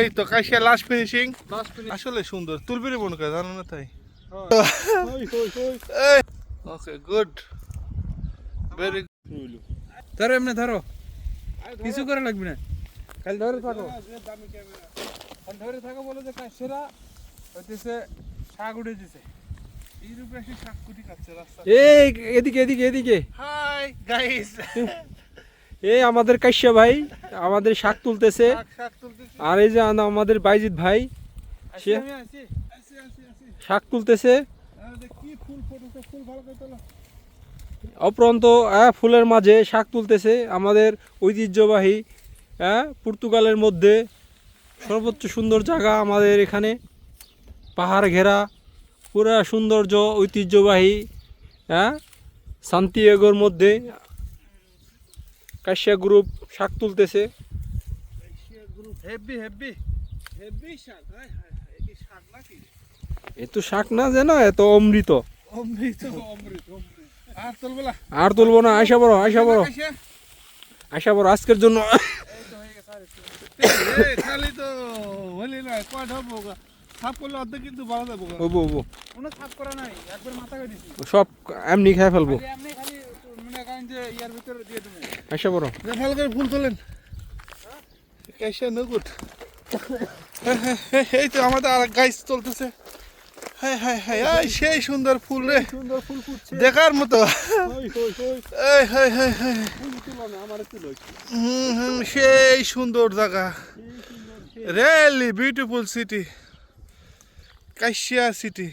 এই তো Kashia last finishing last আসলে সুন্দর তুলবিরি মনে করে জানো না তাই? ওকে গুড ভেরি ধরো এমনি ধরো। কিছু করে লাগবে না। খালি ধরে থাকো। ধরে থাকো বলে যে কাশেরা হইতেছে শাক উঠে দিছে। এই রূপে এসে শাক কুটি খাচ্ছে রাস্তা এই এদিকে এদিকে এদিকে। হাই এই আমাদের কাশ্যা ভাই আমাদের শাক তুলতেছে। শাক শাক তুলতেছি। আর এই যে আমাদের বাইজিৎ ভাই সে- শাক তুলতেছে। অপরন্ত ফুলের মাঝে শাক তুলতেছে আমাদের ঐতিহ্যবাহী হ্যাঁ পর্তুগালের মধ্যে সর্বোচ্চ সুন্দর জায়গা আমাদের এখানে। পাহাড় ঘেরা পুরা সৌন্দর্য ঐতিহ্যবাহী হ্যাঁ সান্তিয়াগোর মধ্যে কাশ্যা গ্রুপ শাক তুলতেছে। হেভি হেভি হেভি শাক হাই হাই হাই শাক নাকি? এ তো শাক না যেন এত অমৃত। অমৃত অমৃত অমৃত। আর তুলবো না? আশা বড় আশা বড়। আশা বড় আজকের জন্য। খালি তো হলি না কয়টা হব সাপ করলে অর্ধেক কিন্তু যাব হব হব। কোনো সাফ করা নাই একবার মাথা সব এমনি খেয়ে ফেলব। এমনি খালি মনে করেন যে ইয়ার ভিতরে দিয়ে দেবে। আশা বড়। যে ভালো করে ফুল তোলেন। কাশিয়া নগুট এই তো আমাদের আর গাইস চলতেছে। হ্যাঁ হ্যাঁ হ্যাঁ সেই সুন্দর ফুল রে। সুন্দর ফুল ফুটছে। দেখার মতো। হই হই হই হ্যাঁ হ্যাঁ হ্যাঁ হুম, হুম, সেই সুন্দর জায়গা। Really beautiful city Kashia city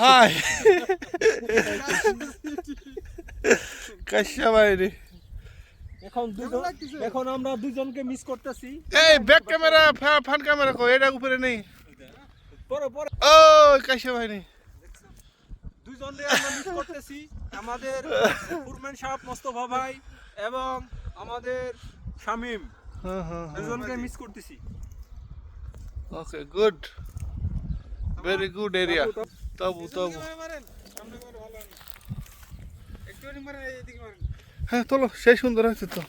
high Kashia বাইরে এখন দুজন এখন আমরা দুজনকে মিস করতেছি। এই ব্যাক ক্যামেরা ফ্রন্ট ক্যামেরা কো এটা উপরে নেই। পরে পরে। ও কাশিয়া বাইরে দুজনকে আমরা মিস করতেছি। আমাদের ফুরম্যান সাহেব মোস্তফা ভাই এবং আমাদের শামিম। হ্যাঁ হ্যাঁ দুজনকে মিস করতেছি। Okay good very good area তবু তবু। সামনে করে ভালো হয় একটু মারেন এইদিকে মারেন। হ্যাঁ চলো সেই সুন্দর হয়েছে তো।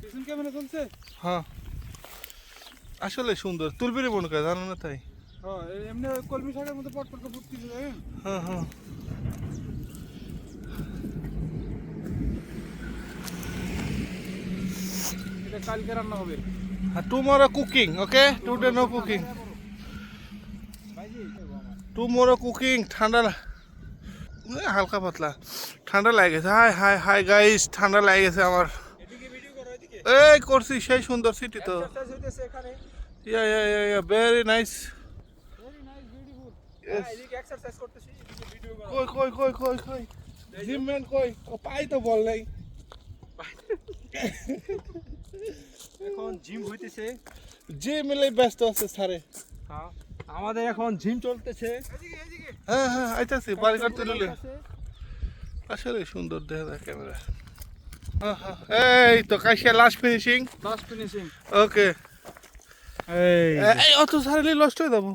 পিছন ক্যামেরা চলছে? হ্যাঁ। আসলে সুন্দর তুলবিরি মনে করে জানো না তাই? হ্যাঁ এমনি কলমি শাকের মধ্যে পট পট ফুটতেছে হ্যাঁ হ্যাঁ। এটা কালকে রান্না হবে। Tomorrow cooking okay today no cooking tomorrow cooking ঠান্ডা হালকা পাতলা। ঠান্ডা লাগে গেছে। হাই হাই হাই গাইস ঠান্ডা লাগে গেছে আমার। এই করছি সেই সুন্দর সিটি তো। ইয়া ইয়া ইয়া ইয়া ভেরি নাইস কই কই কই কই কই? জিম ম্যান কই? পাই তো বল নাই। এখন জিম হইতেছে। জিম মিলে ব্যস্ত আছে স্যারে। হ্যাঁ, আমাদের এখন জিম চলতেছে। হ্যাঁ হ্যাঁ আইতাছি বাড়ি কাটতে নিলে আসলে সুন্দর দেখা যায় ক্যামেরা। এই তো Kashia last finishing last finishing okay এই। এই অত সারলে লস্ট হয়ে যাব।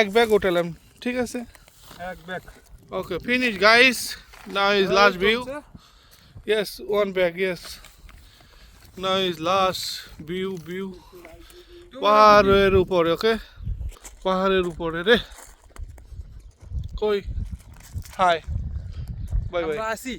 এক ব্যাগ উঠালাম ঠিক আছে? এক bag okay finish guys now is last view yes one bag yes now is last view view পাহাড়ের উপরে ওকে পাহাড়ের উপরে রে। কই? হাই বাই বাই আসি।